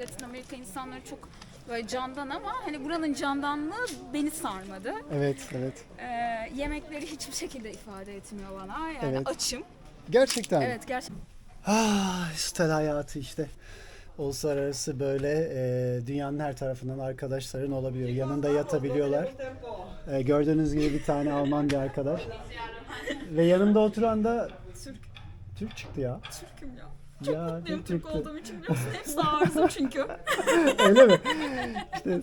Latin Amerika insanları çok böyle candan ama hani buranın candanlığı beni sarmadı. Evet, evet. Ee, yemekleri hiçbir şekilde ifade etmiyor bana. Yani Evet. açım. Gerçekten. Evet gerçekten. Ah, stel hayatı işte. Uluslararası böyle e, dünyanın her tarafından arkadaşların olabiliyor. Yanında yatabiliyorlar. E, gördüğünüz gibi bir tane Alman bir arkadaş. Ve yanımda oturan da Türk. Türk çıktı ya. Türk'üm ya. Çok Ya, mutluyum Türk olduğum için biliyorsun. Hepsi arıza çünkü. Öyle mi? İşte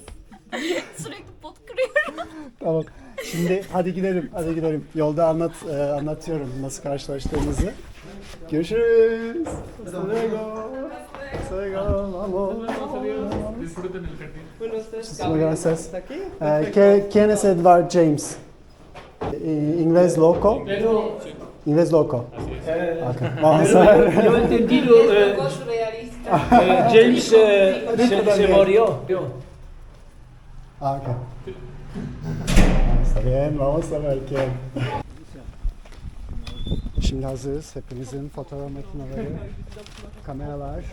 Sürekli pot kırıyorum. tamam. Şimdi hadi gidelim, hadi gidelim. Yolda anlat e, anlatıyorum nasıl karşılaştığımızı. Görüşürüz. Hasta luego. Hasta luego. Vamos. Muchísimas gracias. Eh, ¿qué- ¿Quién es Edward James? Eh, ¿Inglés loco? Inglés loco. Okay. Vamos a ver. Yo he entendido, eh, eh, James eh, se, se murió. Ah, ok. Está bien, vamos a ver quién. Şimdi hazırız. Hepimizin fotoğraf makineleri, kameralar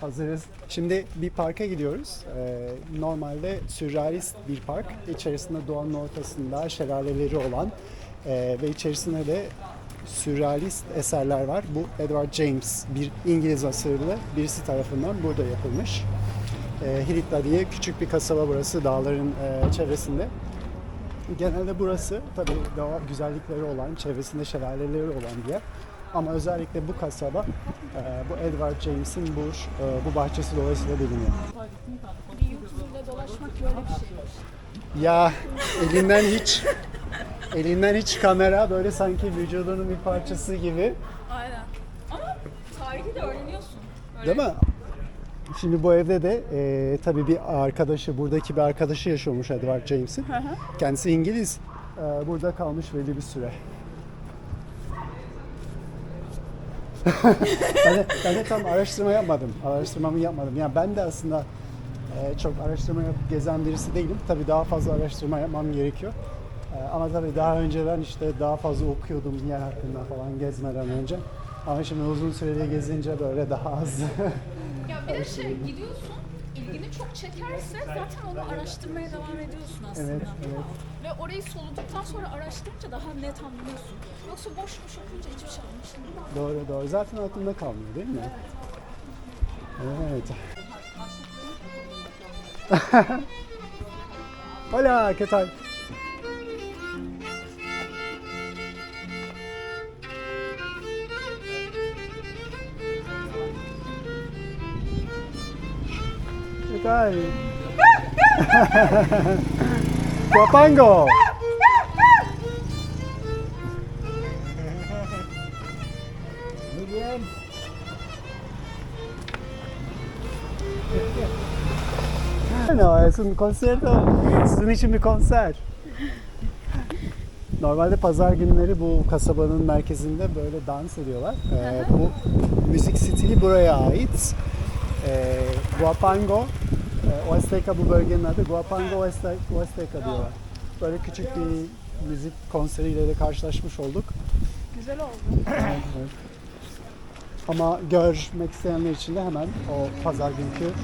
hazırız. Şimdi bir parka gidiyoruz. Ee, normalde sürrealist bir park. İçerisinde doğanın ortasında şelaleleri olan e, ve içerisinde de sürrealist eserler var. Bu Edward James, bir İngiliz asırlı birisi tarafından burada yapılmış. E, Hilitla diye küçük bir kasaba burası dağların e, çevresinde. Genelde burası tabii doğa güzellikleri olan, çevresinde şelaleleri olan bir yer. Ama özellikle bu kasaba e, bu Edward James'in bu e, bu bahçesi dolayısıyla biliniyor. Bir YouTuber'la dolaşmak böyle bir şeymiş. Ya elinden hiç elinden hiç kamera böyle sanki vücudunun bir parçası gibi. Aynen. Ama tarihi de öğreniyorsun. Böyle Değil mi? Şimdi bu evde de e, tabii bir arkadaşı, buradaki bir arkadaşı yaşıyormuş Edward James'in. Kendisi İngiliz. E, burada kalmış belli bir süre. ben, de, ben de tam araştırma yapmadım. Araştırmamı yapmadım. Yani ben de aslında e, çok araştırma yapıp gezen birisi değilim. Tabii daha fazla araştırma yapmam gerekiyor. E, ama tabii daha önceden işte daha fazla okuyordum yer hakkında falan gezmeden önce. Ama şimdi uzun süreli gezince böyle daha az. Ya bir de şey gidiyorsun, ilgini çok çekerse zaten onu araştırmaya devam ediyorsun aslında. Evet, evet. Ve orayı soluduktan sonra araştırınca daha net anlıyorsun. Yoksa boş boş okunca hiçbir şey anlaşılmıyor. doğru doğru. Zaten aklımda kalmıyor değil mi? Evet. Hola, ¿qué tal? ¿Qué tal? Guapango. Muy bien. No, es un concierto. Sizin için bir konser. Normalde pazar günleri bu kasabanın merkezinde böyle dans ediyorlar. Ee, bu müzik stili buraya ait. Ee, Guapango, e, Huasteca bu bölgenin adı. Guapango Huasteca diyorlar. Böyle küçük bir müzik konseriyle de karşılaşmış olduk. Güzel oldu. Evet. Ama görmek isteyenler için de hemen o pazar günkü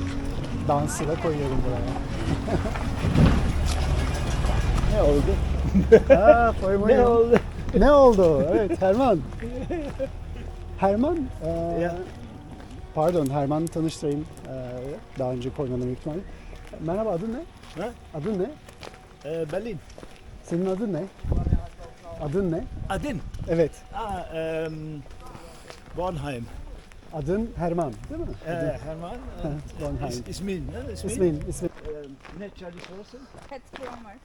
dansı da koyuyorum buraya. Ne oldu? Muy Ne oldu? Ne oldu? Evet, Herman. Herman, e, Ya. Pardon Herman'ı tanıştırayım. E, daha önce koymadım büyük ihtimalle. Merhaba, adın ne? Ha? Adın ne? Ee, Berlin. Senin adın ne? Adın ne? Adin. Evet, Ah, ähm, Bornheim. adın Herman değil mi? Adın Hermann. Bornheim. İs, Ismin, ne? Ismin. İsmin, ismin. Ähm, ne Wilson? Pet Gromer.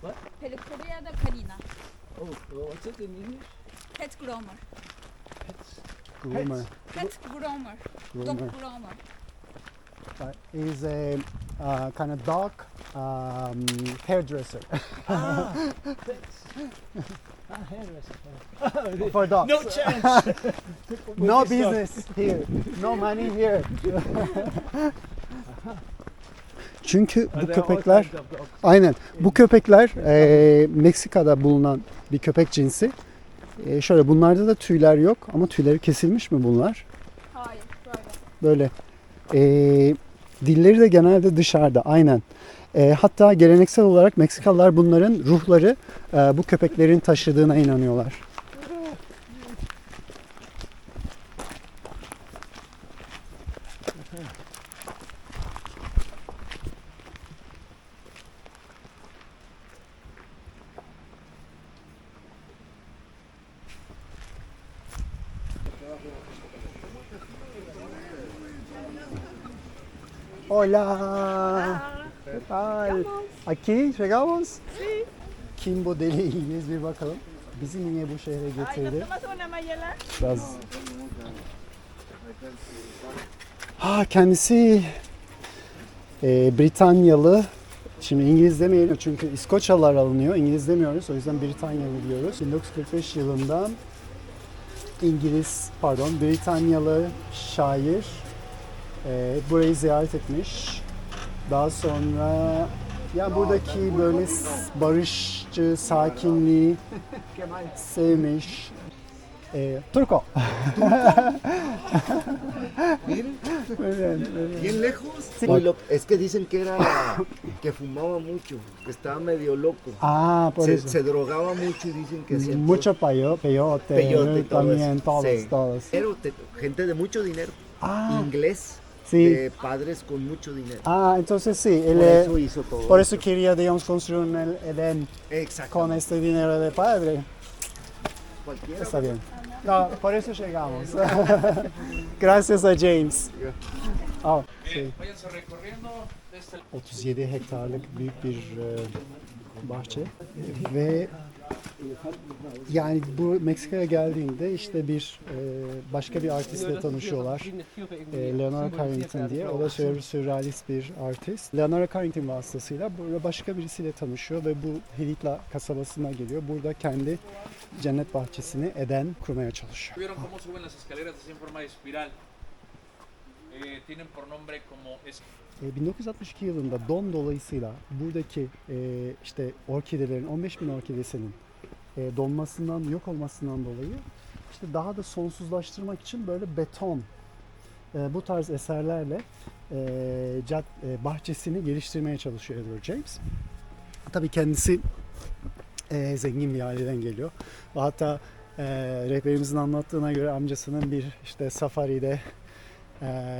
What? Pelikoria da Kalina. Oh, what's it in English? Pet Gromer. Pets. Groomer. Pet Gromer. Dog Groomer. Gromer. Right. He's a uh, kind of dog um, hairdresser Ah, pets. Ah, hairdresser. for dogs. No chance. No business here. No money here. Çünkü bu köpekler aynen bu köpekler eee, Meksika'da bulunan bir köpek cinsi. Eee, şöyle bunlarda da tüyler yok ama tüyleri kesilmiş mi bunlar? Hayır, böyle. Böyle E, dilleri de genelde dışarıda aynen. E, hatta geleneksel olarak Meksikalılar bunların ruhları e, bu köpeklerin taşıdığına inanıyorlar. Hola. ¿Qué tal? Aquí llegamos. Sí. Kim bu deli İngiliz bir bakalım. Bizi niye bu şehre Ay, ¿nos getirdi? Biraz... Ha kendisi e, Britanyalı. Şimdi İngiliz demeyelim çünkü İskoçyalılar alınıyor. İngiliz demiyoruz. O yüzden Britanyalı diyoruz. 1945 yılında İngiliz, pardon Britanyalı şair e, burayı ziyaret etmiş. Daha sonra ya buradaki böyle barışçı, sakinliği sevmiş. E, Turko. Miren, bien lejos. Sí. Es que dicen que era que fumaba mucho, que estaba medio loco. Ah, por Se, eso. se drogaba mucho y dicen que hacía Mucho payo, peyote, peyote todo también, eso. todos, Sí. todos. Pero te- gente de mucho dinero, Ah, inglés, sí. de padres con mucho dinero. Ah, entonces sí, él, Por eh, eso hizo todo. por eso quería, digamos, construir un el- Edén Exacto. con este dinero de padre. Cualquiera. Está bien. No, por eso llegamos. Gracias a James. Recorriendo este 37 hektarlık büyük bir e, bahçe ve yani bu Meksika'ya geldiğinde işte bir e, başka bir artistle tanışıyorlar. E, Leonardo Carrington diye. O da sür- sürrealist bir artist. Leonardo Carrington vasıtasıyla burada başka birisiyle tanışıyor ve bu Hilitla kasabasına geliyor. Burada kendi cennet bahçesini Eden kurmaya çalışıyor. ¿Vieron cómo suben las escaleras así en forma de espiral? Eh, tienen por nombre como es- E, 1962 yılında don dolayısıyla buradaki e, işte orkidelerin 15 bin orkidesinin e, donmasından yok olmasından dolayı işte daha da sonsuzlaştırmak için böyle beton e, bu tarz eserlerle e, cad, bahçesini geliştirmeye çalışıyor Edward James. Tabii kendisi zengin bir aileden geliyor. Hatta rehberimizin anlattığına göre amcasının bir işte safaride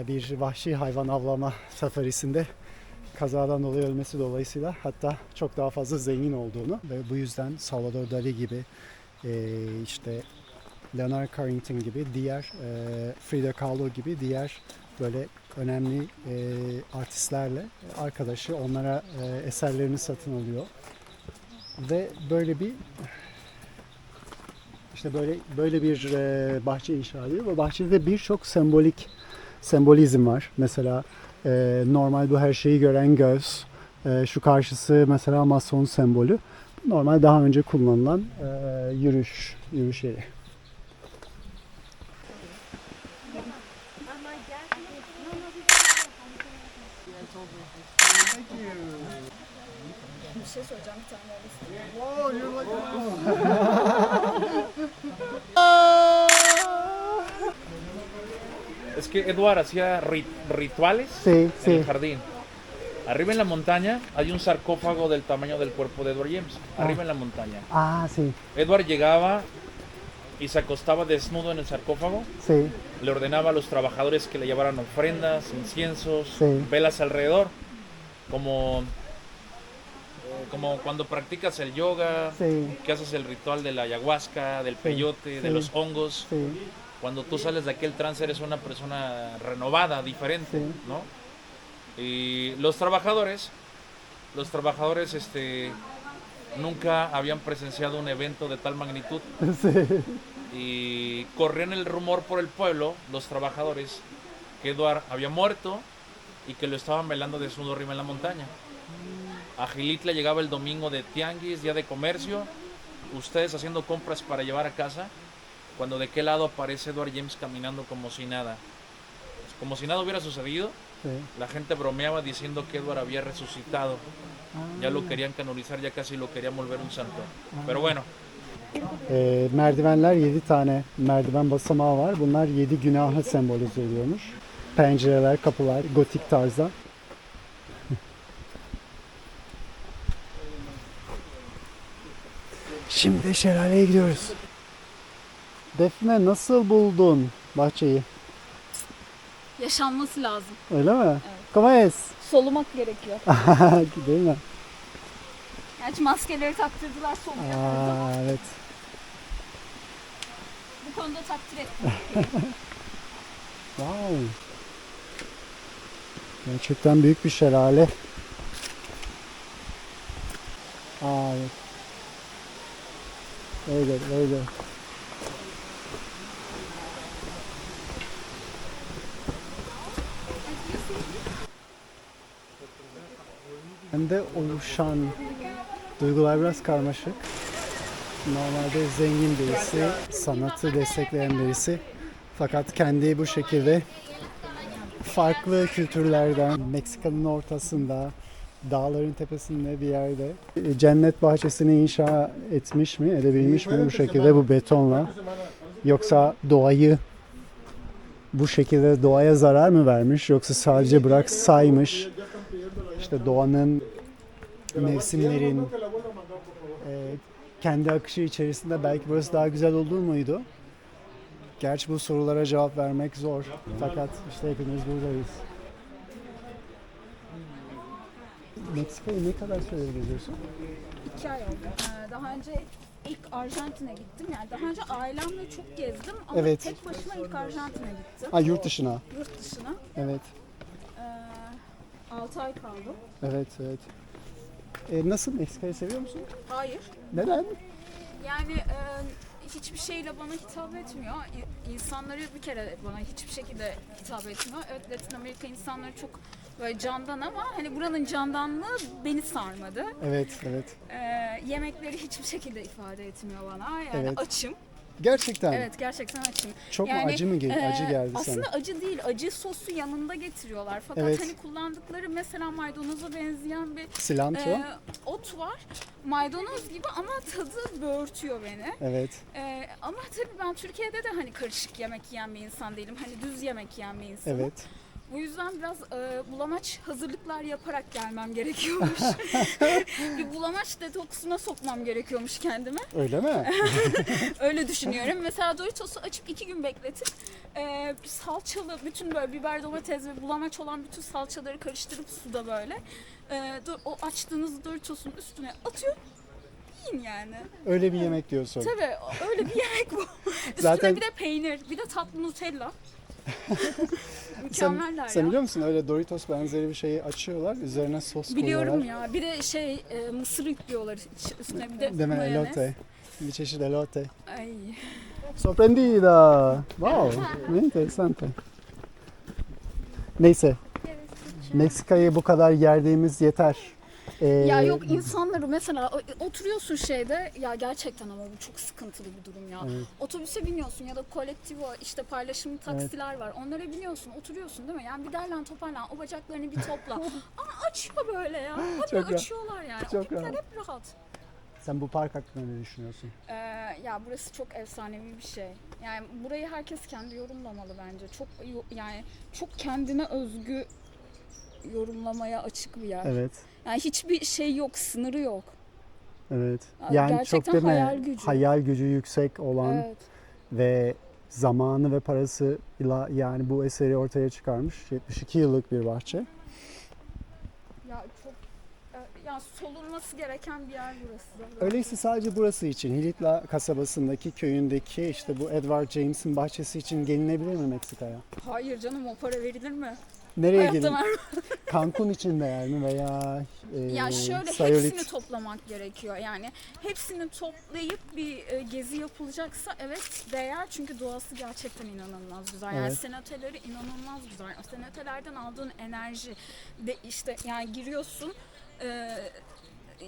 bir vahşi hayvan avlama safarisinde kazadan dolayı ölmesi dolayısıyla hatta çok daha fazla zengin olduğunu ve bu yüzden Salvador Dali gibi e, işte Leonardo Carrington gibi diğer e, Frida Kahlo gibi diğer böyle önemli e, artistlerle arkadaşı onlara eserlerini satın alıyor. Ve böyle bir işte böyle böyle bir bahçe inşa ediyor ve bahçede birçok sembolik sembolizm var. Mesela e, normal bu her şeyi gören göz, e, şu karşısı mesela mason sembolü. Normal daha önce kullanılan e, yürüyüş, yürüyüş yeri. Bir şey söyleyeceğim bir tane öyle Es que Edward hacía ri- rituales Sí, en sí. el jardín. Arriba en la montaña hay un sarcófago del tamaño del cuerpo de Edward James. Arriba en la montaña. Ah, sí, Edward llegaba y se acostaba desnudo en el sarcófago. sí, Le ordenaba a los trabajadores que le llevaran ofrendas, inciensos, Sí. velas alrededor. Como, eh, como cuando practicas el yoga, sí, que haces el ritual de la ayahuasca, del peyote, de los hongos. Cuando tú sales de aquel trance eres una persona renovada, diferente, Sí. ¿no? Y los trabajadores, los trabajadores este, nunca habían presenciado un evento de tal magnitud sí. y corrían el rumor por el pueblo, los trabajadores, que Eduard había muerto y que lo estaban velando desnudo arriba en la montaña. A Gilitla llegaba el domingo de Tianguis, día de comercio, ustedes haciendo compras para llevar a casa, cuando de qué lado aparece Edward James caminando como si nada. Como si nada hubiera sucedido, sí. la gente bromeaba diciendo que Edward había resucitado. Ya lo querían canonizar, ya casi lo querían volver un santo. Pero bueno, Ee, merdivenler 7 tane merdiven basamağı var. Bunlar 7 günahı sembolize ediyormuş. pencereler, kapılar gotik tarzda. Şimdi şelaleye gidiyoruz. Defne nasıl buldun bahçeyi? Yaşanması lazım. Öyle mi? ¿Cómo es? Solumak gerekiyor. Değil mi? Gerçi maskeleri taktırdılar soluyamıyoruz ama Aa, evet. bu konuda takdir ettim. Wow. Gerçekten büyük bir şelale. Aa, evet. Very good, very good. Hem de oluşan duygular biraz karmaşık. Normalde zengin birisi, sanatı destekleyen birisi. Fakat kendi bu şekilde farklı kültürlerden Meksika'nın ortasında dağların tepesinde bir yerde e, cennet bahçesini inşa etmiş mi, edebilmiş mi bu şekilde bu betonla? Yoksa doğayı bu şekilde doğaya zarar mı vermiş yoksa sadece bırak saymış işte doğanın mevsimlerin e, kendi akışı içerisinde belki burası daha güzel olur muydu? Gerçi bu sorulara cevap vermek zor. Fakat işte hepimiz buradayız. Meksika'yı ne kadar süredir geziyorsun? İki ay oldu. Ee, daha önce ilk Arjantin'e gittim. Yani daha önce ailemle çok gezdim ama Evet. tek başıma ilk Arjantin'e gittim. Ha yurt dışına. Yurt dışına. Evet. Ee, 6 ay kaldım. Evet, evet. E, nasıl Meksika'yı seviyor musun? Hayır. Neden? Yani e, hiçbir şeyle bana hitap etmiyor. İ- İnsanları bir kere bana hiçbir şekilde hitap etmiyor. Evet Latin Amerika insanları çok böyle candan ama hani buranın candanlığı beni sarmadı. Evet, evet. Ee, yemekleri hiçbir şekilde ifade etmiyor bana. Yani Evet. açım. Gerçekten. Evet gerçekten açım. Çok mu acı mı gel- Ee, acı geldi aslında sana? acı değil, acı sosu yanında getiriyorlar. Fakat Evet. hani kullandıkları mesela maydanoza benzeyen bir Cilantro. e, ot var. Maydanoz gibi ama tadı böğürtüyor beni. Evet. E, ama tabii ben Türkiye'de de hani karışık yemek yiyen bir insan değilim. Hani düz yemek yiyen bir insanım. Evet. Bu yüzden biraz e, bulamaç hazırlıklar yaparak gelmem gerekiyormuş. bir bulamaç detoksuna sokmam gerekiyormuş kendimi. Öyle mi? Öyle düşünüyorum. Mesela Doritos'u açıp iki gün bekletip e, salçalı bütün böyle biber, domates ve bulamaç olan bütün salçaları karıştırıp suda böyle e, o açtığınız Doritos'un üstüne atıyor. Yiyin yani. Öyle bir yemek diyorsun. Tabii öyle bir yemek bu. Üstüne Zaten- bir de peynir, bir de tatlı Nutella. Sen, Mükemmeller sen ya. biliyor musun öyle Doritos benzeri bir şeyi açıyorlar. Üzerine sos Biliyorum koyuyorlar. ya. Bir de şey e, mısır yüklüyorlar üstüne bir de Deme mayonez. elote. Bir çeşit elote. Ay. Sorprendida. Wow. Ne interesante. Neyse. Meksika'yı bu kadar yerdiğimiz yeter. Ee, Ya yok insanları mesela oturuyorsun şeyde ya gerçekten ama bu çok sıkıntılı bir durum ya. Evet. Otobüse biniyorsun ya da kolektivo işte paylaşımlı taksiler var. Onlara biniyorsun, oturuyorsun değil mi? Yani bir derlen toparlan, o bacaklarını bir topla. Ama açıyor böyle ya. Hadi Çok rahat. açıyorlar yani. Çok o rahat. hep rahat. Sen bu park hakkında ne düşünüyorsun? Ee, ya burası çok efsanevi bir şey. Yani burayı herkes kendi yorumlamalı bence. Çok yani çok kendine özgü yorumlamaya açık bir yer. Evet. Yani hiçbir şey yok, sınırı yok. Evet. Yani çok gerçekten mi? hayal gücü. Hayal gücü yüksek olan Evet. ve zamanı ve parası yani bu eseri ortaya çıkarmış 72 yıllık bir bahçe. Ya çok e, ya solunması gereken bir yer burası. Öyleyse sadece burası için Hilitla kasabasındaki köyündeki işte bu Edward James'in bahçesi için gelinebilir mi Meksika'ya? Hayır canım o para verilir mi? Nereye Hayatta gelin? Cancun için değer mi veya e, Ya şöyle Sayulit? hepsini toplamak gerekiyor. Yani hepsini toplayıp bir e, gezi yapılacaksa evet değer çünkü doğası gerçekten inanılmaz güzel. Yani Evet. senatoları inanılmaz güzel. O senatolardan aldığın enerji de işte yani giriyorsun e,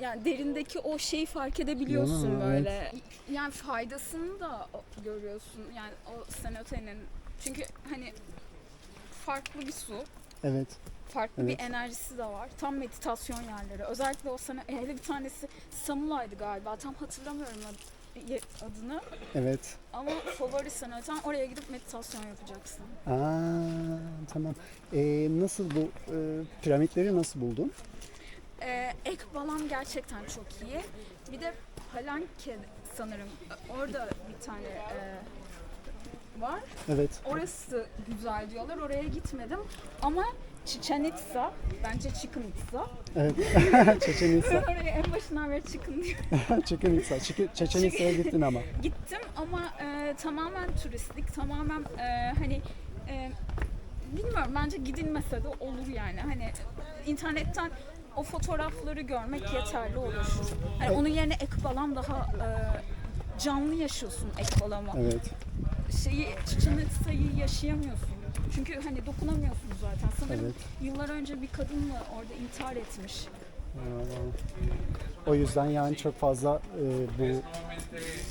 yani derindeki o şeyi fark edebiliyorsun Değil mi? böyle. Yani faydasını da o- görüyorsun. Yani o senatonin çünkü hani farklı bir su Evet. farklı Evet. bir enerjisi de var. Tam meditasyon yerleri. Özellikle o sene hele bir tanesi Samulay'dı galiba. Tam hatırlamıyorum. adını. Evet. Ama favori sanatın oraya gidip meditasyon yapacaksın. Aa, tamam. Ee, nasıl bu e, piramitleri nasıl buldun? Ee, ek balam gerçekten çok iyi. Bir de Palenque sanırım. Orada bir tane e, var. Evet. Orası güzel diyorlar. Oraya gitmedim. Ama Chichen Itza, bence Chicken Itza. Evet. Çeçen Ben oraya en başından beri Chicken diye Çeçen İtsa. Çeçen- İtsa'ya gittin ama. gittim ama e, tamamen turistlik, tamamen e, hani e, bilmiyorum bence gidilmese de olur yani. Hani internetten o fotoğrafları görmek yeterli olur. Hani onun yerine Ekbalam daha e, canlı yaşıyorsun Ekbalam'a. Evet. Şeyi Chichen Itza'yı yaşayamıyorsun. Çünkü hani dokunamıyorsun zaten. Sanırım Evet. yıllar önce bir kadın mı orada intihar etmiş. O yüzden yani çok fazla e, bu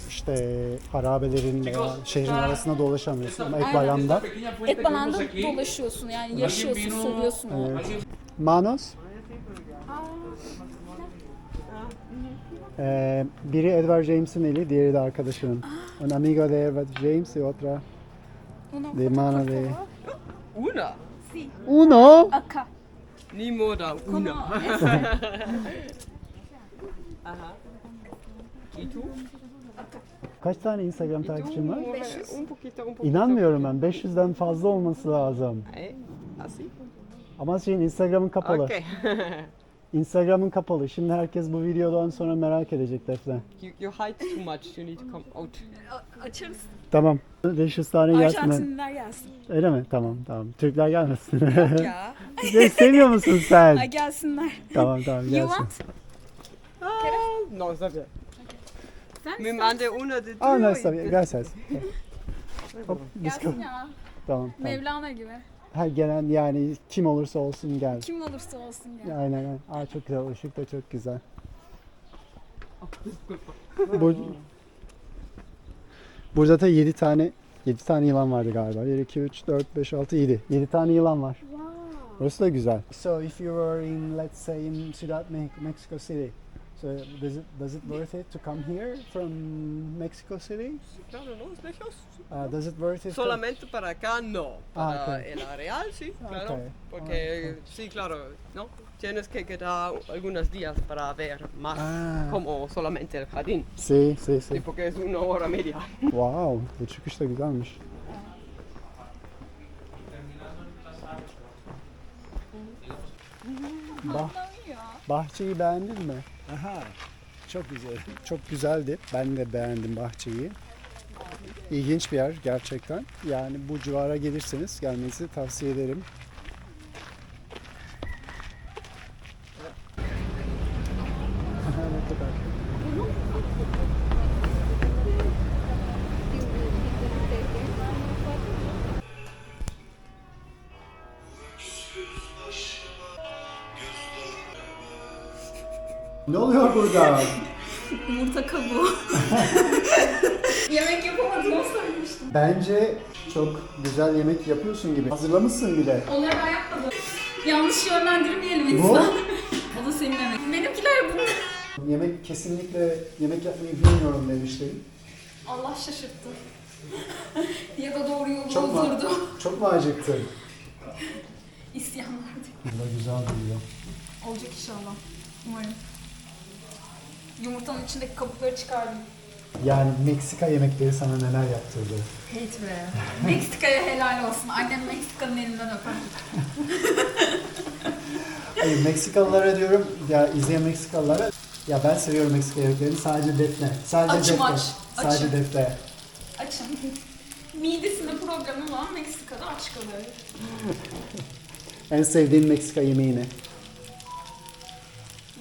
işte harabelerin veya şehrin arasında dolaşamıyorsun ama Aynen. Ekbalam'da. Ekbalam'da dolaşıyorsun yani yaşıyorsun, seviyorsun. Evet. Manos. Ee, biri Edward James'in eli, diğeri de arkadaşının. Un amigo de Edward James y otra de mano de... Una. Sí. Uno! Acá. Ni moda, una. Ajá. ¿Y tú? Kaç tane Instagram ¿Y takipçin var? Un poquito, un poquito. İnanmıyorum ben. 500'den fazla olması lazım. ¿Eh? ¿Así? Ama şeyin Instagram'ın kapalı. Ok. Instagram'ın kapalı. Şimdi herkes bu videodan sonra merak edecek Defne. you, you hide too much. You need to come out. A- Açarız. Tamam. 500 tane gelsin. Arjantinliler gelsin. Öyle mi? Tamam tamam. Türkler gelmesin. Ya. Ya Seviyor musun sen? Ay gelsinler. tamam tamam You gelsin. want? Ah, no, está bien. Sen Me sen- mande una de Aa, tuyo nice tabii. Gel sen. Hop, biz Gelsin ya. Tamam tamam. Mevlana gibi. Ha, gelen yani kim olursa olsun gel. Kim olursa olsun ya. Aynen aynen. Aa çok güzel. Işık da çok güzel. Bu, burada da 7 tane 7 tane yılan vardı galiba. 1 2 3 4 5 6 7. 7 tane yılan var. Burası da güzel. So if you were in let's say in Ciudad Me- Mexico City. So does it does it worth it to come here from Mexico City? Claro, ¿no? Es lejos. Uh, does it worth it? Solamente para acá no. Ah, Para el areal sí, claro. Ok. Porque sí, claro, ¿no? Tienes que quedar algunos días para ver más Ah. como solamente el jardín. Sí, sí, Sí, sí. porque es una hora media. Wow, bu çıkış da güzelmiş. Bah. Bahçeyi beğendin mi? Aha. Çok güzel. Çok güzeldi. Ben de beğendim bahçeyi. İlginç bir yer gerçekten. Yani bu civara gelirseniz gelmenizi tavsiye ederim. Ne oluyor burada? Yumurta kabuğu. Yemek yapamadığımı söylemiştim. Bence çok güzel yemek yapıyorsun gibi. Hazırlamışsın bile. Onları ben yapmadım. Yanlış yönlendirmeyelim Bu? insan. o da senin emek. Benimkiler bunu. Yemek kesinlikle yemek yapmayı bilmiyorum demiştin. Allah şaşırttı. ya da doğru yolu Çok mu, oturdu. çok mu acıktın? İsyan vardı. Bu da güzel duruyor. Olacak inşallah. Umarım. Yumurtanın içindeki kabukları çıkardım. Yani Meksika yemekleri sana neler yaptırdı? Hate be. Meksika'ya helal olsun. Annem Meksika'nın elinden öper. Hayır Meksikalılara diyorum ya izleyen Meksikalılara ya ben seviyorum Meksika yemeklerini sadece defne. Sadece Açım defne. aç, Sadece açım. defne. Açım. Midesinde problem olan Meksika'da aç kalıyor. En sevdiğin Meksika yemeği ne?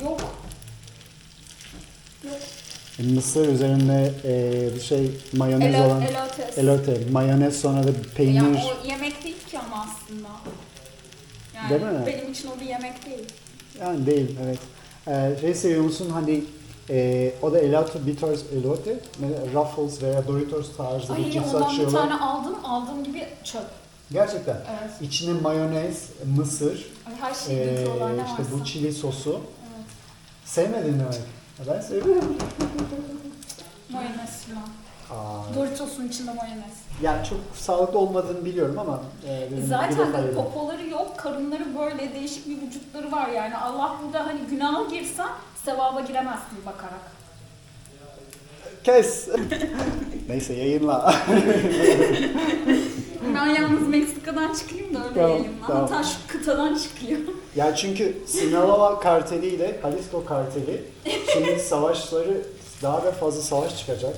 Yok. Mısır üzerinde eee, bir şey mayonez Elo, olan elotes. elote. Mayonez sonra da peynir. Yani o yemek değil ki ama aslında. Yani Değil mi? benim için o bir yemek değil. Yani değil evet. Ee, şey seviyor musun hani e, o da elote, bir tarz elote, ne- Ruffles veya Doritos tarzı bir Ay cips ondan bir açıyorlar. tane aldım, aldığım gibi çöp. Gerçekten. Evet. İçine mayonez, mısır, Ay her şeyi e, ne işte varsa. bu çili sosu. Sevmedin demek. Ben seviyorum. Mayonez falan. Aa, Doritos'un içinde mayonez. yani çok sağlıklı olmadığını biliyorum ama e, bir Zaten de yedim. popoları yok, karınları böyle değişik bir vücutları var yani. Allah burada hani günaha girsen sevaba giremezsin bakarak. Kes. Neyse yayınla. Ben yalnız Meksika'dan çıkayım da öyle Tamam, yayınla. tamam. Hatta şu kıtadan çıkıyor. ya çünkü Sinaloa karteli ile Jalisco karteli şimdi savaşları daha da fazla savaş çıkacak.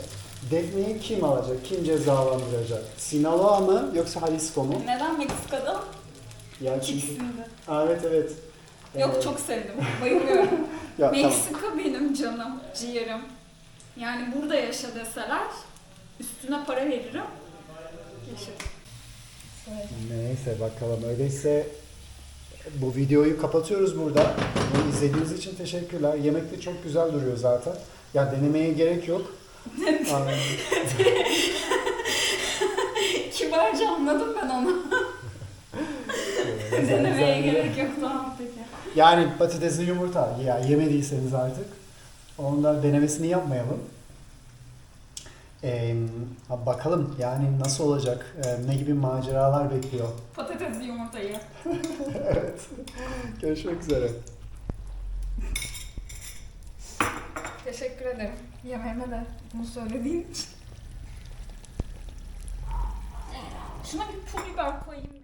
Defne'yi kim alacak? Kim cezalandıracak? Sinaloa mı yoksa Jalisco mu? Neden Meksika'da? Yani çünkü... İkisinde. Aa, evet evet. Yok Ee, çok sevdim. Bayılıyorum. ya, tamam. Meksika benim canım, ciğerim. Yani burada yaşa deseler üstüne para veririm. Yaşarım. Neyse bakalım öyleyse bu videoyu kapatıyoruz burada. Bunu izlediğiniz için teşekkürler. Yemek de çok güzel duruyor zaten. Ya denemeye gerek yok. Aa, Kibarca anladım ben onu. güzel, Denemeye güzel. gerek yok tamam peki. Yani patatesli yumurta ya yemediyseniz artık ondan denemesini yapmayalım. Ee, bakalım yani nasıl olacak, ee, ne gibi maceralar bekliyor. Patatesli yumurtayı. evet. Görüşmek üzere. Teşekkür ederim. Yemeğime de bunu söylediğin için. Şuna bir pul biber koyayım.